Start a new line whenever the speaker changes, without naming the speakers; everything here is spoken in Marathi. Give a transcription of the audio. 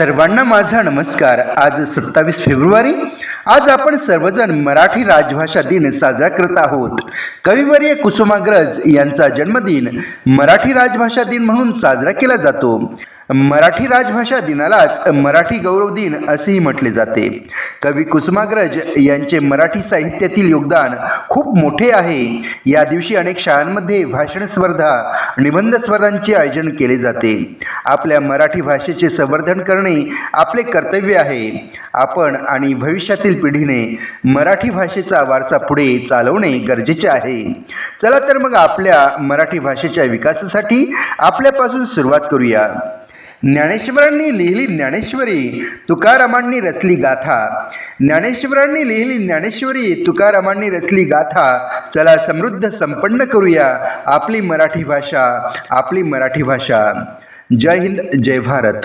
सर्वांना माझा नमस्कार. आज सत्तावीस फेब्रुवारी. आज आपण सर्वजण मराठी राजभाषा दिन साजरा करत आहोत. कविवर्य कुसुमाग्रज यांचा जन्मदिन मराठी राजभाषा दिन म्हणून साजरा केला जातो. मराठी राजभाषा दिनालाच मराठी गौरव दिन असेही म्हटले जाते. कवी कुसुमाग्रज यांचे मराठी साहित्यातील योगदान खूप मोठे आहे. या दिवशी अनेक शाळांमध्ये भाषण स्पर्धा निबंध स्पर्धांचे आयोजन केले जाते. आपल्या मराठी भाषेचे संवर्धन करणे आपले कर्तव्य आहे. आपण आणि भविष्यातील पिढीने मराठी भाषेचा वारसा पुढे चालवणे गरजेचे आहे. चला तर मग आपल्या मराठी भाषेच्या विकासासाठी आपल्यापासून सुरुवात करूया. ज्ञानेश्वरांनी लिहिली ज्ञानेश्वरी तुकारामांनी रचली गाथा. ज्ञानेश्वरांनी लिहिली ज्ञानेश्वरी तुकारामांनी रचली गाथा. चला समृद्ध संपन्न करूया आपली मराठी भाषा आपली मराठी भाषा. जय हिंद जय भारत.